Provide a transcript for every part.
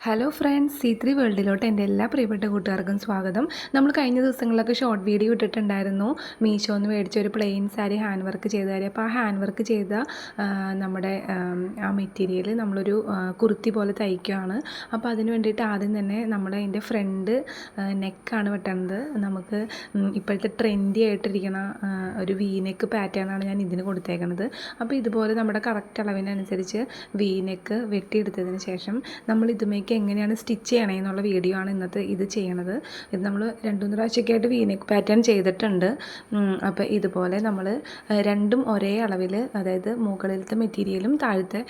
Hello friends C three വേൾഡിലോട്ട് എന്റെ എല്ലാ പ്രിയപ്പെട്ട കൂട്ടുകാർക്കും സ്വാഗതം. നമ്മൾ കഴിഞ്ഞ ദിവസങ്ങളിലൊക്കെ ഷോർട്ട് വീഡിയോ ഇട്ടിട്ടുണ്ടായിരുന്നു. മീഷോ എന്ന് മേടിച്ച ഒരു പ്ലെയിൻ സാരി ഹാൻഡ് വർക്ക് ചെയ്ത അപ്പോൾ ആ ഹാൻഡ് വർക്ക് ചെയ്ത നമ്മുടെ ആ മെറ്റീരിയൽ നമ്മളൊരു കുർത്തി പോലെ തയ്ക്കുകയാണ്. അപ്പോൾ അതിന് വേണ്ടിയിട്ട് ആദ്യം തന്നെ നമ്മുടെ അതിന്റെ ഫ്രണ്ട് നെക്കാണ് വെട്ടണത്. നമുക്ക് ഇപ്പോഴത്തെ ട്രെൻഡി ആയിട്ടിരിക്കുന്ന ഒരു വി നെക്ക് പാറ്റേൺ ആണ് ഞാൻ ഇതിന് കൊടുത്തേക്കുന്നത് അപ്പോൾ ഇതുപോലെ നമ്മുടെ കറക്റ്റ് അളവിനനുസരിച്ച് വി നെക്ക് വെട്ടിയെടുത്തതിന് ശേഷം നമ്മൾ ഇതുമേക്ക് എങ്ങനെയാണ് സ്റ്റിച്ച് ചെയ്യണേ എന്നുള്ള വീഡിയോ ആണ് ഇന്നത്തെ ഇത് ചെയ്യണത്. ഇത് നമ്മൾ രണ്ടു മൂന്ന് പ്രാവശ്യമൊക്കെ ആയിട്ട് വി പാറ്റേൺ ചെയ്തിട്ടുണ്ട്. അപ്പോൾ ഇതുപോലെ നമ്മൾ രണ്ടും ഒരേ അളവിൽ അതായത് മുകളിലത്തെ മെറ്റീരിയലും താഴത്തെ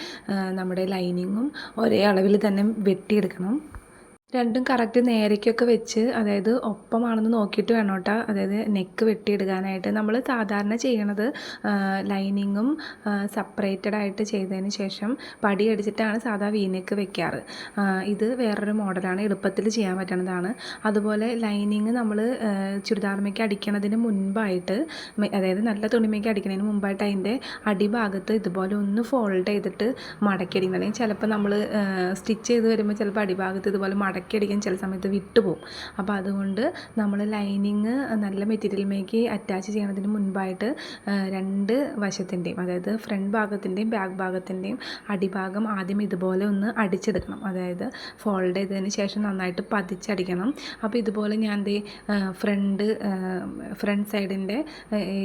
നമ്മുടെ ലൈനിങ്ങും ഒരേ അളവിൽ തന്നെ വെട്ടിയെടുക്കണം. രണ്ടും കറക്റ്റ് നേരയ്ക്കൊക്കെ വെച്ച് അതായത് ഒപ്പമാണെന്ന് നോക്കിയിട്ട് വേണം കേട്ടോ അതായത് നെക്ക് വെട്ടിയെടുക്കാനായിട്ട് നമ്മൾ സാധാരണ ചെയ്യണത് ലൈനിങ്ങും സെപ്പറേറ്റഡ് ആയിട്ട് ചെയ്തതിന് ശേഷം പടി അടിച്ചിട്ടാണ് സാധാ വീനെക്ക് വെക്കാറ്. ഇത് വേറൊരു മോഡലാണ്. എളുപ്പത്തിൽ ചെയ്യാൻ പറ്റുന്നതാണ് അതുപോലെ ലൈനിങ് നമ്മൾ ചുരിദാർമയ്ക്ക് അടിക്കണതിന് മുൻപായിട്ട് അതായത് നല്ല തുണിമയ്ക്ക് അടിക്കുന്നതിന് മുമ്പായിട്ട് അതിന്റെ അടിഭാഗത്ത് ഇതുപോലെ ഒന്ന് ഫോൾഡ് ചെയ്തിട്ട് മടക്കി അല്ലെങ്കിൽ ചിലപ്പോൾ നമ്മൾ സ്റ്റിച്ച് ചെയ്ത് വരുമ്പോൾ ചിലപ്പോൾ അടിഭാഗത്ത് ഇതുപോലെ മടക്കി അടിക്കാൻ ചില സമയത്ത് വിട്ടുപോകും. അപ്പോൾ അതുകൊണ്ട് നമ്മൾ ലൈനിങ് നല്ല മെറ്റീരിയലിലേക്ക് അറ്റാച്ച് ചെയ്യണതിന് മുൻപായിട്ട് രണ്ട് വശത്തിന്റെയും അതായത് ഫ്രണ്ട് ഭാഗത്തിന്റെയും ബാക്ക് ഭാഗത്തിന്റെയും അടിഭാഗം ആദ്യം ഇതുപോലെ ഒന്ന് അടിച്ചെടുക്കണം. അതായത് ഫോൾഡ് ചെയ്തതിന് ശേഷം നന്നായിട്ട് പതിച്ചടിക്കണം. അപ്പോൾ ഇതുപോലെ ഞാൻ ദേ ഫ്രണ്ട് ഫ്രണ്ട് സൈഡിന്റെ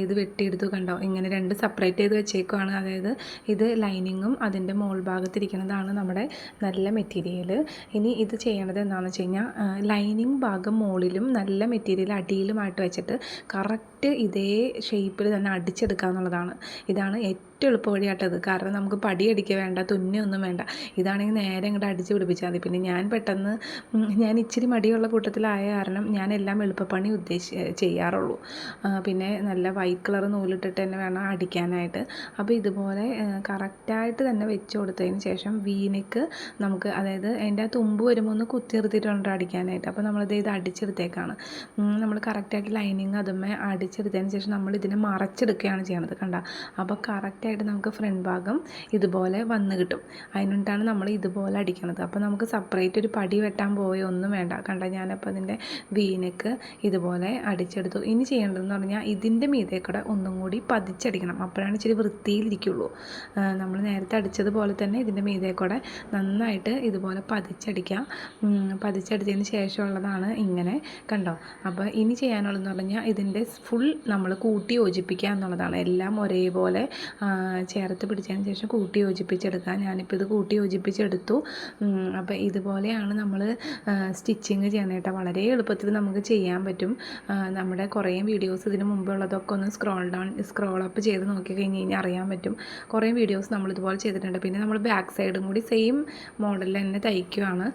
ഇത് വെട്ടിയെടുത്തു കണ്ടോ? ഇങ്ങനെ രണ്ട് സെപ്പറേറ്റ് ചെയ്ത് വെച്ചേക്കുവാണ്. അതായത് ഇത് ലൈനിങ്ങും അതിന്റെ മോൾ ഭാഗത്തിരിക്കുന്നതാണ് നമ്മുടെ നല്ല മെറ്റീരിയൽ ഇനി ഇത് ചെയ്യണത് എന്താണെന്ന് വെച്ച് കഴിഞ്ഞാൽ ലൈനിങ് ഭാഗം മുകളിലും നല്ല മെറ്റീരിയൽ അടിയിലുമായിട്ട് വെച്ചിട്ട് കറക്റ്റ് ഇതേ ഷേപ്പിൽ തന്നെ അടിച്ചെടുക്കുക എന്നുള്ളതാണ്. ഇതാണ് ഏറ്റവും എളുപ്പ വഴിയാട്ടത് കാരണം നമുക്ക് പടി അടിക്കുക വേണ്ട തുന്നൊന്നും വേണ്ട. ഇതാണെങ്കിൽ നേരെ ഇങ്ങോട്ട് അടിച്ച് പിടിപ്പിച്ചാൽ മതി. പിന്നെ ഞാൻ പെട്ടെന്ന് ഞാൻ ഇച്ചിരി മടിയുള്ള കൂട്ടത്തിലായ കാരണം ഞാൻ എല്ലാം എളുപ്പപ്പണി ഉദ്ദേശി ചെയ്യാറുള്ളൂ. പിന്നെ നല്ല വൈറ്റ് കളർ നൂലിട്ടിട്ട് തന്നെ വേണം അടിക്കാനായിട്ട്. അപ്പോൾ ഇതുപോലെ കറക്റ്റായിട്ട് തന്നെ വെച്ച് കൊടുത്തതിന് ശേഷം വീനക്ക് നമുക്ക് അതായത് അതിന്റെ ആ തുമ്പ് വരുമ്പോൾ ഒന്ന് കുത്തി നിർത്തിയിട്ടുണ്ട് അടിക്കാനായിട്ട്. അപ്പോൾ നമ്മളിത് ഇത് അടിച്ചെടുത്തേക്കാണ്. നമ്മൾ കറക്റ്റായിട്ട് ലൈനിങ് അതുമ്മേ അടിച്ചെടുത്തതിന് ശേഷം നമ്മൾ ഇതിനെ മറച്ചെടുക്കുകയാണ് ചെയ്യണത് കണ്ട? അപ്പോൾ കറക്റ്റായിട്ട് നമുക്ക് ഫ്രണ്ട് ഭാഗം ഇതുപോലെ വന്ന് കിട്ടും. അതിനുണ്ടാണ് നമ്മൾ ഇതുപോലെ അടിക്കണത്. അപ്പോൾ നമുക്ക് സെപ്പറേറ്റ് ഒരു പടി വെട്ടാൻ പോയോ ഒന്നും വേണ്ട. കണ്ട ഞാനപ്പോൾ അതിന്റെ വീനക്ക് ഇതുപോലെ അടിച്ചെടുത്തു. ഇനി ചെയ്യേണ്ടതെന്ന് പറഞ്ഞാൽ ഇതിന്റെ മീതെ കൂടെ ഒന്നും കൂടി പതിച്ചടിക്കണം. അപ്പോഴാണ് ഇച്ചിരി വൃത്തിയിലിരിക്കുള്ളൂ. നമ്മൾ നേരത്തെ അടിച്ചതുപോലെ തന്നെ ഇതിന്റെ മീതെ കൂടെ നന്നായിട്ട് ഇതുപോലെ പതിച്ചടിക്കുക ഉം, പതിച്ചടിച്ചതിന് ശേഷമുള്ളതാണ് ഇങ്ങനെ. കണ്ടോ? അപ്പോൾ ഇനി ചെയ്യാനുള്ളതെന്ന് പറഞ്ഞാൽ ഇതിന്റെ ഫുൾ നമ്മൾ കൂട്ടി യോജിപ്പിക്കുക എന്നുള്ളതാണ്. എല്ലാം ഒരേപോലെ ചേർത്ത് പിടിച്ചതിന് ശേഷം കൂട്ടി യോജിപ്പിച്ചെടുക്കുക. ഞാനിപ്പോൾ ഇത് കൂട്ടി യോജിപ്പിച്ചെടുത്തു. അപ്പോൾ ഇതുപോലെയാണ് നമ്മൾ സ്റ്റിച്ചിങ് ചെയ്യണേട്ടോ വളരെ എളുപ്പത്തിൽ നമുക്ക് ചെയ്യാൻ പറ്റും. നമ്മുടെ കുറേ വീഡിയോസ് ഇതിന് മുമ്പുള്ളതൊക്കെ ഒന്ന് സ്ക്രോൾ ഡൗൺ സ്ക്രോൾ അപ്പ് ചെയ്ത് നോക്കി കഴിഞ്ഞ് കഴിഞ്ഞാൽ അറിയാൻ പറ്റും. കുറേ വീഡിയോസ് നമ്മൾ ഇതുപോലെ ചെയ്തിട്ടുണ്ട്. പിന്നെ നമ്മൾ ബാക്ക് സൈഡും കൂടി സെയിം മോഡലിൽ തന്നെ തയ്ക്കുകയാണ്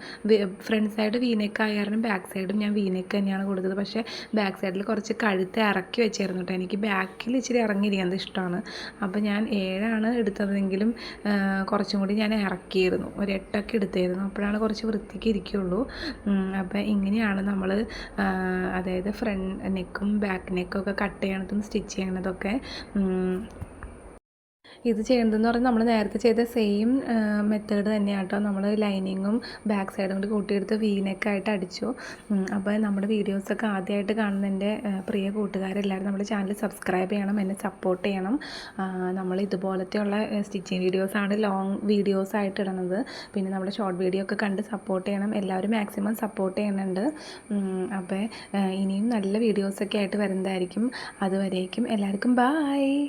ഫ്രണ്ട് സൈഡ് വീനെക്ക് കാരണം ബാക്ക് സൈഡും ഞാൻ വീനെക്ക് തന്നെയാണ് കൊടുത്തത് പക്ഷേ ബാക്ക് സൈഡിൽ കുറച്ച് കഴുത്ത് ഇറക്കി വെച്ചായിരുന്നു കേട്ടോ. എനിക്ക് ബാക്കിൽ ഇച്ചിരി ഇറങ്ങിയിരിക്കുന്നത് ഇഷ്ടമാണ്. അപ്പോൾ ഞാൻ ഏഴാണ് എടുത്തതെങ്കിലും കുറച്ചും കൂടി ഞാൻ ഇറക്കിയിരുന്നു. ഒരു എട്ടൊക്കെ എടുത്തായിരുന്നു. അപ്പോഴാണ് കുറച്ച് വൃത്തിക്ക് ഇരിക്കുള്ളൂ. അപ്പോൾ ഇങ്ങനെയാണ് നമ്മൾ അതായത് ഫ്രണ്ട് നെക്കും ബാക്ക് നെക്കും ഒക്കെ കട്ട് ചെയ്യണതും സ്റ്റിച്ച് ചെയ്യണതൊക്കെ ഇത് ചെയ്യേണ്ടതെന്ന് പറഞ്ഞാൽ നമ്മൾ നേരത്തെ ചെയ്ത സെയിം മെത്തേഡ് തന്നെയാണ് കേട്ടോ. നമ്മൾ ലൈനിങ്ങും ബാക്ക് സൈഡും കൂടി കൂട്ടിയെടുത്ത് വീനൊക്കെ അടിച്ചു. അപ്പോൾ നമ്മുടെ വീഡിയോസൊക്കെ ആദ്യമായിട്ട് കാണുന്ന എന്റെ പ്രിയ കൂട്ടുകാരെല്ലാവരും നമ്മുടെ ചാനൽ സബ്സ്ക്രൈബ് ചെയ്യണം എന്നെ സപ്പോർട്ട് ചെയ്യണം. നമ്മൾ ഇതുപോലത്തെയുള്ള സ്റ്റിച്ചിങ് വീഡിയോസാണ് ലോങ് വീഡിയോസ് ആയിട്ട് ഇടുന്നത്. പിന്നെ നമ്മുടെ ഷോർട്ട് വീഡിയോ ഒക്കെ കണ്ട് സപ്പോർട്ട് ചെയ്യണം. എല്ലാവരും മാക്സിമം സപ്പോർട്ട് ചെയ്യുന്നുണ്ട്. അപ്പോൾ ഇനിയും നല്ല വീഡിയോസൊക്കെ ആയിട്ട് വരുന്നതായിരിക്കും. അതുവരേക്കും എല്ലാവർക്കും ബായ്